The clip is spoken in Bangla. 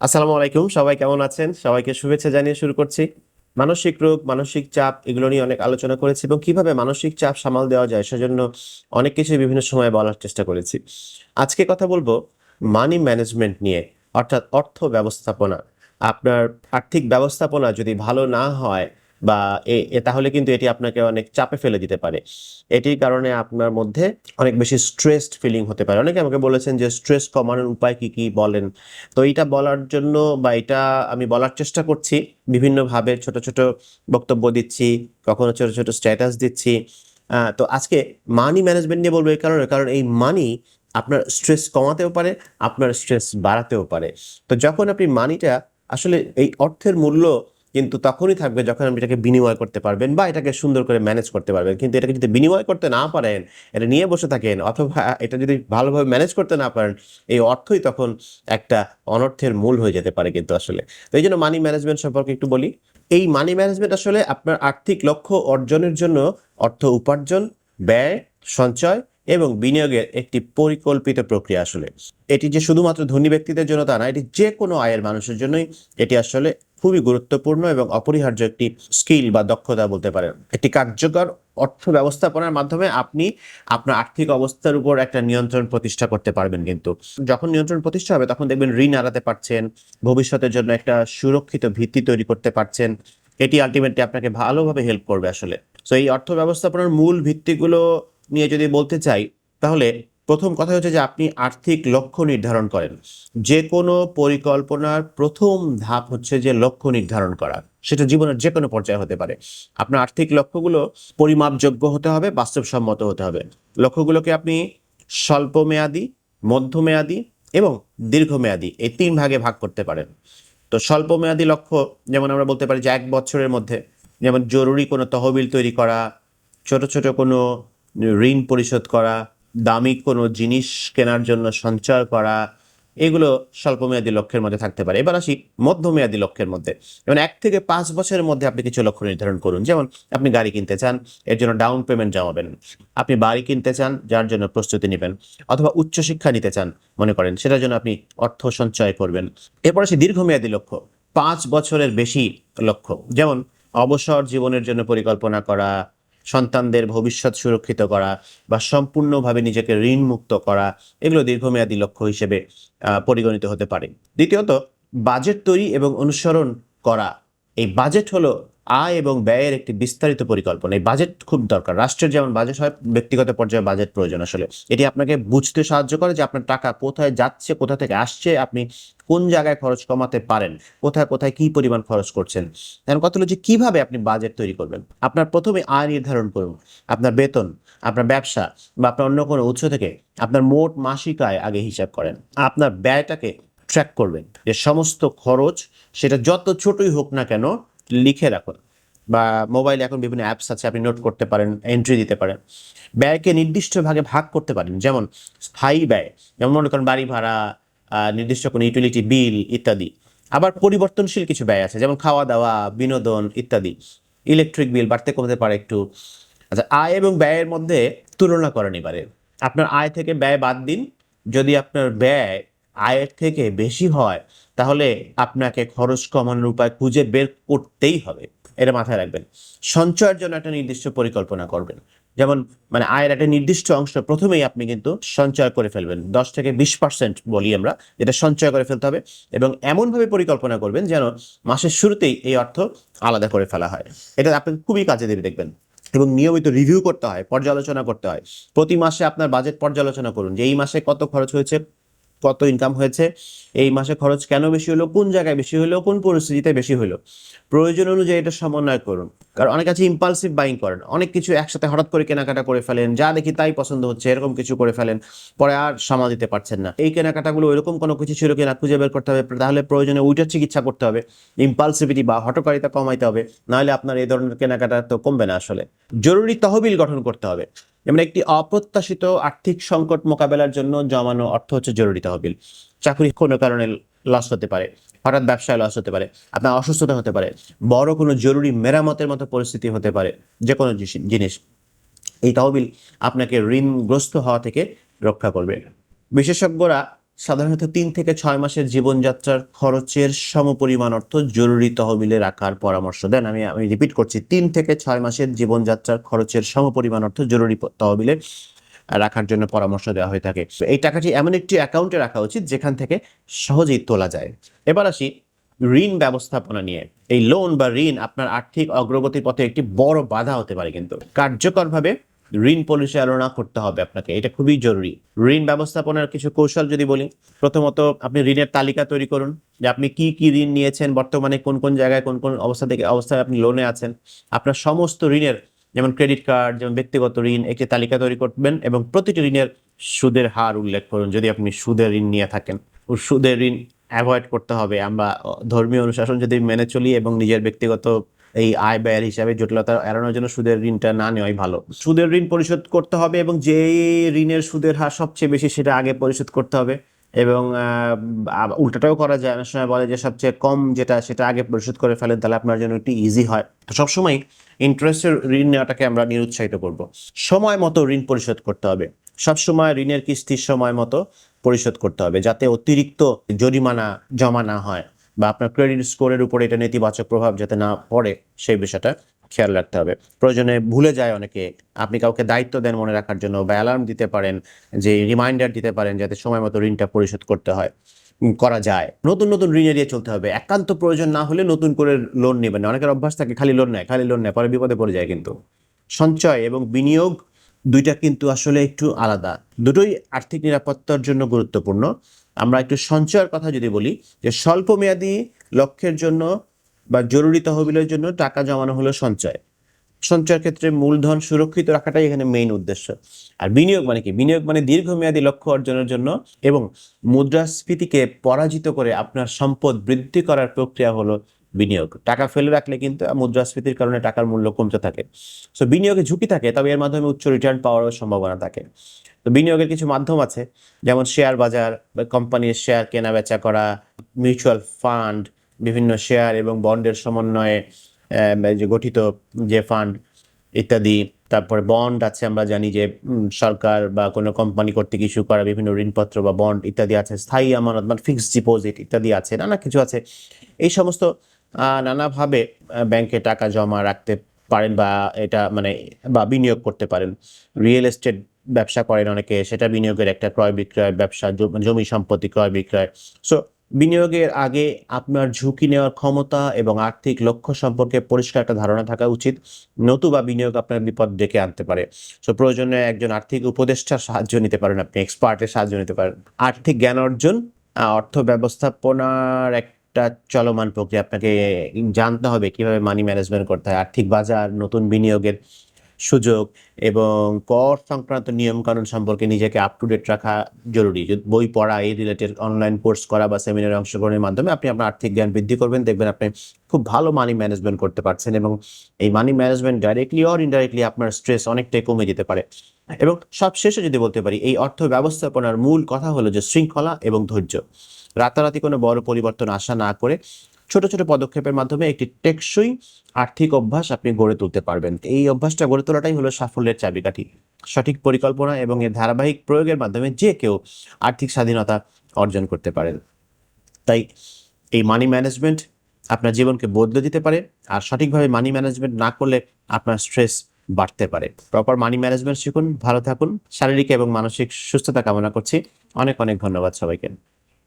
আসসালামু আলাইকুম, সবাই কেমন আছেন? সবাইকে শুভেচ্ছা জানিয়ে শুরু করছি। মানসিক রোগ, মানসিক চাপ, এগুলো নিয়ে অনেক আলোচনা করেছি এবং কীভাবে মানসিক চাপ সামাল দেওয়া যায় সেজন্য অনেক কিছু বিভিন্ন সময় বলার চেষ্টা করেছি। আজকে কথা বলব মানি ম্যানেজমেন্ট নিয়ে, অর্থাৎ অর্থ ব্যবস্থাপনা। আপনার আর্থিক ব্যবস্থাপনা যদি ভালো না হয় বা তাহলে কিন্তু এটি আপনাকে অনেক চাপে ফেলে দিতে পারে। এটির কারণে আপনার মধ্যে অনেক বেশি স্ট্রেসড ফিলিং হতে পারে। অনেকে আমাকে বলেছেন যে স্ট্রেস কমানোর উপায় কি কি বলেন? তো এইটা বলার জন্য বা এটা আমি বলার চেষ্টা করছি। বিভিন্নভাবে ছোট ছোট বক্তব্য দিচ্ছি, কখনো ছোট ছোট স্ট্যাটাস দিচ্ছি। তো আজকে মানি ম্যানেজমেন্ট নিয়ে বলব এই কারণে, কারণ এই মানি আপনার স্ট্রেস কমাতেও পারে, আপনার স্ট্রেস বাড়াতেও পারে। তো যখন আপনি মানিটা আসলে এই অর্থের মূল্য কিন্তু তখনই থাকবে যখন আপনি এটাকে বিনিময় করতে পারবেন বা এটাকে সুন্দর করে ম্যানেজ করতে পারবেন। কিন্তু এটাকে যদি বিনিময় করতে না পারেন, এটা নিয়ে বসে থাকেন অথবা এটা যদি ভালোভাবে ম্যানেজ করতে না পারেন, এই অর্থই তখন একটা অনর্থের মূল হয়ে যেতে পারে কিন্তু আসলে। তো এই জন্য মানি ম্যানেজমেন্ট সম্পর্কে একটু বলি। এই মানি ম্যানেজমেন্ট আসলে আপনার আর্থিক লক্ষ্য অর্জনের জন্য অর্থ উপার্জন, ব্যয়, সঞ্চয় এবং বিনিয়োগের একটি পরিকল্পিত প্রক্রিয়া আসলে। এটি যে শুধুমাত্র ধনী ব্যক্তিদের জন্য তা না, এটি যে কোনো আয়ের মানুষের জন্যই এটি আসলে খুবই গুরুত্বপূর্ণ এবং অপরিহার্য একটি স্কিল বা দক্ষতা বলতে পারেন। একটি কার্যকর অর্থ ব্যবস্থাপনার মাধ্যমে আপনি আপনার আর্থিক অবস্থার উপর একটা নিয়ন্ত্রণ প্রতিষ্ঠা করতে পারবেন কিন্তু। যখন নিয়ন্ত্রণ প্রতিষ্ঠা হবে, তখন দেখবেন ঋণ আড়াতে পারছেন, ভবিষ্যতের জন্য একটা সুরক্ষিত ভিত্তি তৈরি করতে পারছেন। এটি আলটিমেটলি আপনাকে ভালোভাবে হেল্প করবে আসলে। তো এই অর্থ ব্যবস্থাপনার মূল ভিত্তিগুলো নিয়ে যদি বলতে চাই, তাহলে প্রথম কথা হচ্ছে যে আপনি আর্থিক লক্ষ্য নির্ধারণ করেন। যে কোনো পরিকল্পনার প্রথম ধাপ হচ্ছে যে লক্ষ্য নির্ধারণ করা। সেটা জীবনের যে কোনো পর্যায়ে হতে পারে। আপনার আর্থিক লক্ষ্যগুলো পরিমাপযোগ্য হতে হবে, বাস্তবসম্মত হতে হবে। লক্ষ্যগুলোকে আপনি স্বল্প মেয়াদি মধ্যমেয়াদী এবং দীর্ঘমেয়াদী এই তিন ভাগে ভাগ করতে পারেন। তো স্বল্প মেয়াদী লক্ষ্য, যেমন আমরা বলতে পারি যে এক বছরের মধ্যে, যেমন জরুরি কোনো তহবিল তৈরি করা, ছোট ছোট কোনো ঋণ পরিশোধ করা দামি কোনো জিনিস কেনার জন্য সঞ্চয় করা, এগুলো স্বল্পমেয়াদী লক্ষ্যের মধ্যে থাকতে পারে। এবার আসি মধ্যমেয়াদী লক্ষ্যের মধ্যে। যেমন এক থেকে পাঁচ বছরের মধ্যে আপনি কিছু লক্ষ্য নির্ধারণ করুন। যেমন আপনি গাড়ি কিনতে চান, এর জন্য ডাউন পেমেন্ট জমাবেন। আপনি বাড়ি কিনতে চান, যার জন্য প্রস্তুতি নেবেন। অথবা উচ্চশিক্ষা নিতে চান, মনে করেন, সেটার জন্য আপনি অর্থ সঞ্চয় করবেন। এরপর আসি দীর্ঘমেয়াদী লক্ষ্য, পাঁচ বছরের বেশি লক্ষ্য। যেমন অবসর জীবনের জন্য পরিকল্পনা করা সন্তানদের ভবিষ্যৎ সুরক্ষিত করা বা সম্পূর্ণভাবে নিজেকে ঋণ মুক্ত করা, এগুলো দীর্ঘমেয়াদী লক্ষ্য হিসেবে পরিগণিত হতে পারে। দ্বিতীয়ত, বাজেট তৈরি এবং অনুসরণ করা। এই বাজেট হলো আয় এবং ব্যয়ের একটি বিস্তারিত পরিকল্পনা। এই বাজেট খুব দরকার। রাষ্ট্রের যেমন বাজেট হয়, ব্যক্তিগত পর্যায়ে বাজেট প্রয়োজন আসলে। এটি আপনাকে বুঝতে সাহায্য করে যে আপনার টাকা কোথায় যাচ্ছে, কোথা থেকে আসছে, আপনি কোন জায়গায় খরচ কমাতে পারেন, কোথায় কোথায় কি পরিমাণ খরচ করছেন। এখন কথা হলো যে কীভাবে আপনি বাজেট তৈরি করবেন। আপনার প্রথমে আয় নির্ধারণ করুন। আপনার বেতন, আপনার ব্যবসা বা আপনার অন্য কোনো উৎস থেকে আপনার মোট মাসিক আয় আগে হিসাব করেন। আপনার ব্যয়টাকে ট্র্যাক করবেন। যে সমস্ত খরচ সেটা যত ছোটই হোক না কেন লিখে রাখুন। বা মোবাইলে এখন বিভিন্ন অ্যাপস আছে, আপনি নোট করতে পারেন এন্ট্রি দিতে পারেন। ব্যয়কে নির্দিষ্ট ভাগে ভাগ করতে পারেন। যেমন স্থায়ী ব্যয়, যেমন মনে করেন বাড়ি ভাড়া নির্দিষ্ট কোনো ইউটিলিটি বিল ইত্যাদি। আবার পরিবর্তনশীল কিছু ব্যয় আছে, যেমন খাওয়া দাওয়া, বিনোদন ইত্যাদি। ইলেকট্রিক বিল বাড়তে কমতে পারে একটু। আচ্ছা আয় এবং ব্যয়ের মধ্যে তুলনা করেন এবারে। আপনার আয় থেকে ব্যয় বাদ দিন। যদি আপনার ব্যয় আয়ের থেকে বেশি হয়, তাহলে আপনাকে খরচ কমানোর উপায় খুঁজে বের করতেই হবে। এটা মাথায় রাখবেন। সঞ্চয়ের জন্য একটা নির্দিষ্ট পরিকল্পনা করবেন। যেমন মানে আয়ের একটা নির্দিষ্ট অংশ প্রথমেই আপনি কিন্তু সঞ্চয় করে ফেলবেন। দশ থেকে বিশ পার্সেন্ট বলি আমরা, যেটা সঞ্চয় করে ফেলতে হবে এবং এমনভাবে পরিকল্পনা করবেন যেন মাসের শুরুতেই এই অর্থ আলাদা করে ফেলা হয়। এটা আপনি খুবই কাজে দেবে দেখবেন। এবং নিয়মিত রিভিউ করতে হয়, পর্যালোচনা করতে হয়। প্রতি মাসে আপনার বাজেট পর্যালোচনা করুন যে এই মাসে কত খরচ হয়েছে কত ইনকাম হয়েছে, এই মাসে খরচ কেন বেশি হলো, কোন জায়গায় বেশি হলো, কোন পরিস্থিতিতে বেশি হলো, প্রয়োজন অনুযায়ী এটা সমন্বয় করুন। কারণ অনেক আছে ইম্পালসিভ বাইং করেন, অনেক কিছু একসাথে হঠাৎ করে কেনাকাটা করে ফেলেন, যা দেখি তাই পছন্দ হচ্ছে, এরকম কিছু করে ফেলেন, পরে আর সামাল দিতে পারছেন না। এই কেনাকাটাগুলো এরকম কোনো কিছু ছিল কিনা খুঁজে বের করতে হবে, তাহলে প্রয়োজনে ওইটার চিকিৎসা করতে হবে ইম্পালসিভিটি বা হটকারিতা কমাইতে হবে, নাহলে আপনার এই ধরনের কেনাকাটা তো কমবে না আসলে। জরুরি তহবিল গঠন করতে হবে। যেমন একটি অপ্রত্যাশিত আর্থিক সংকট মোকাবেলার জন্য জমানো অর্থ হচ্ছে জরুরি তহবিল। চাকরি কোনো কারণে লস হতে পারে, হঠাৎ ব্যবসায় লস হতে পারে, আপনার অসুস্থতা হতে পারে, বড় কোনো জরুরি মেরামতের মতো পরিস্থিতি হতে পারে যে কোনো জিনিস- এই তহবিল আপনাকে ঋণগ্রস্ত হওয়া থেকে রক্ষা করবে। বিশেষজ্ঞরা সাধারণত তিন থেকে ছয় মাসের জীবনযাত্রার খরচের সমপরিমাণ অর্থ জরুরি তহবিলে রাখার পরামর্শ দেন। আমি আমি রিপিট করছি, তিন থেকে ছয় মাসের জীবনযাত্রার খরচের সমপরিমাণ অর্থ জরুরি তহবিলে রাখার জন্য পরামর্শ দেওয়া হয়ে থাকে। এই টাকাটি এমন একটি অ্যাকাউন্টে রাখা উচিত যেখান থেকে সহজেই তোলা যায়। এবার আসি ঋণ ব্যবস্থাপনা নিয়ে। এই লোন বা ঋণ আপনার আর্থিক অগ্রগতির পথে একটি বড় বাধা হতে পারে কিন্তু। কার্যকরভাবে ঋণ পরিচালনা করতে হবে আপনাকে, এটা খুবই জরুরি। ঋণ ব্যবস্থাপনার কিছু কৌশল যদি বলি, প্রথমত আপনি ঋণের তালিকা তৈরি করুন যে আপনি কি কি ঋণ নিয়েছেন, বর্তমানে কোন কোন জায়গায় কোন কোন অবস্থা থেকে অবস্থায় আপনি লোনে আছেন। আপনার সমস্ত ঋণের, যেমন ক্রেডিট কার্ড যেমন ব্যক্তিগত ঋণ, একটি তালিকা তৈরি করবেন এবং প্রতিটি ঋণের সুদের হার উল্লেখ করুন। যদি আপনি সুদের ঋণ নিয়ে থাকেন, ও সুদের ঋণ অ্যাভয়েড করতে হবে। আমরা ধর্মীয় অনুশাসন যদি মেনে চলি এবং নিজের ব্যক্তিগত এই আয় ব্যয়ের হিসাবে জটিলতা এড়ানোর জন্য সুদের ঋণটা না নেওয়াই ভালো। সুদের ঋণ পরিশোধ করতে হবে এবং যে ঋণের সুদের হার সবচেয়ে বেশি সেটা আগে পরিশোধ করতে হবে এবং উল্টাটাও করা যায়। অনেক সময় বলে যে সবচেয়ে কম যেটা সেটা আগে পরিশোধ করে ফেলেন তাহলে আপনার জন্য একটু ইজি হয়। তো সবসময় ইন্টারেস্টের ঋণ নেওয়াটাকে আমরা নিরুৎসাহিত করব। সময় মতো ঋণ পরিশোধ করতে হবে। সবসময় ঋণের কিস্তির সময় মতো পরিশোধ করতে হবে যাতে অতিরিক্ত জরিমানা জমা না হয়। বা আপনার ক্রেডিট স্কোরের উপরে এটা নেতিবাচক প্রভাব যাতে না পড়ে, সেই বিষয়টা খেয়াল রাখতে হবে। প্রয়োজনে ভুলে যায় অনেকে। আপনি কাউকে দায়িত্ব দেন মনে রাখার জন্য বা অ্যালার্ম দিতে পারেন, যে রিমাইন্ডার দিতে পারেন যাতে সময় মতো ঋণটা পরিশোধ করতে হয় করা যায়। নতুন নতুন ঋণ এড়িয়ে চলতে হবে। একান্ত প্রয়োজন না হলে নতুন করে লোন নেবেন না। অনেকের অভ্যাস থাকে, খালি লোন নেয়, খালি লোন নেয়, পরে বিপদে পড়ে যায় কিন্তু। সঞ্চয় এবং বিনিয়োগ দুইটা কিন্তু আসলে একটু আলাদা। দুটোই আর্থিক নিরাপত্তার জন্য গুরুত্বপূর্ণ। আমরা একটু সঞ্চয়ের কথা যদি বলি, যে স্বল্প মেয়াদী লক্ষ্যের জন্য বা জরুরি তহবিলের জন্য টাকা জমানো হলো সঞ্চয়। সঞ্চয়ের ক্ষেত্রে মূলধন সুরক্ষিত রাখাটাই এখানে মেইন উদ্দেশ্য। আর বিনিয়োগ মানে কি? বিনিয়োগ মানে দীর্ঘমেয়াদী লক্ষ্য অর্জনের জন্য এবং মুদ্রাস্ফীতিকে পরাজিত করে আপনার সম্পদ বৃদ্ধি করার প্রক্রিয়া হলো বিনিয়োগ। টাকা ফেলে রাখলে কিন্তু মুদ্রাস্ফীতির কারণে টাকার মূল্য কমতে থাকে। সো বিনিয়োগে ঝুঁকি থাকে, তবে এর মাধ্যমে উচ্চ রিটার্ন পাওয়ারও সম্ভাবনা থাকে। তো বিনিয়োগের কিছু মাধ্যম আছে, যেমন শেয়ার বাজার কোম্পানির শেয়ার কেনা বেচা করা মিউচুয়াল ফান্ড বিভিন্ন শেয়ার এবং বন্ডের সমন্বয়ে যে গঠিত যে ফান্ড ইত্যাদি। তারপরে বন্ড আছে, আমরা জানি যে সরকার বা কোনো কোম্পানি কর্তৃক ইস্যু করা বিভিন্ন ঋণপত্র বা বন্ড ইত্যাদি আছে, স্থায়ী আমানত মানে ফিক্সড ডিপোজিট ইত্যাদি আছে, নানা কিছু আছে। এই সমস্ত নানাভাবে ব্যাংকে টাকা জমা রাখতে পারেন বা এটা মানে বা বিনিয়োগ করতে পারেন। রিয়েল এস্টেট ব্যবসা করেন অনেকে, সেটা বিনিয়োগের একটা ক্রয় বিক্রয় ব্যবসা, জমি সম্পত্তি ক্রয় বিক্রয়। সো বিনিয়োগের আগে আপনার ঝুঁকি নেওয়ার ক্ষমতা এবং আর্থিক লক্ষ্য সম্পর্কে পরিষ্কার একটা ধারণা থাকা উচিত, নতুবা বিনিয়োগ আপনার বিপদ ডেকে আনতে পারে। সো প্রয়োজনে একজন আর্থিক উপদেষ্টার সাহায্য নিতে পারেন, আপনি এক্সপার্টের সাহায্য নিতে পারেন। আর্থিক জ্ঞান অর্জন অর্থ ব্যবস্থাপনার একটা চলমান প্রক্রিয়া, আপনাকে জানতে হবে কীভাবে মানি ম্যানেজমেন্ট করতে হয়, আর্থিক বাজার, নতুন বিনিয়োগের সুযোগ এবং কর সংক্রান্ত নিয়মকানুন সম্পর্কে নিজেকে আপ টু ডেট রাখা জরুরি। বই পড়া, এই রিলেটেড অনলাইন কোর্স করা বা সেমিনারে অংশগ্রহণের মাধ্যমে আপনি আপনার আর্থিক জ্ঞান বৃদ্ধি করবেন, দেখবেন আপনি খুব ভালো মানি ম্যানেজমেন্ট করতে পারছেন এবং এই money management directly or indirectly আপনার স্ট্রেস অনেকটাই কমে যেতে পারে। এবং সবশেষে যদি বলতে পারি, এই অর্থ ব্যবস্থাপনার মূল কথা হলো যে শৃঙ্খলা এবং ধৈর্য। রাতারাতি কোনো বড় পরিবর্তন আশা না করে ছোট ছোট পদক্ষেপের মাধ্যমে একটি টেকসই আর্থিক অভ্যাস আপনি গড়ে তুলতে পারবেন। এই অভ্যাসটা গড়ে তোলাটাই হলো সাফল্যের চাবিকাঠি। সঠিক পরিকল্পনা এবং এর ধারাবাহিক প্রয়োগের মাধ্যমে যে কেউ আর্থিক স্বাধীনতা অর্জন করতে পারেন। তাই এই মানি ম্যানেজমেন্ট আপনার জীবনকে বদলে দিতে পারে আর সঠিকভাবে মানি ম্যানেজমেন্ট না করলে আপনার স্ট্রেস বাড়তে পারে। প্রপার মানি ম্যানেজমেন্ট শিখুন, ভালো থাকুন, শারীরিক এবং মানসিক সুস্থতা কামনা করছি। অনেক অনেক ধন্যবাদ সবাইকে।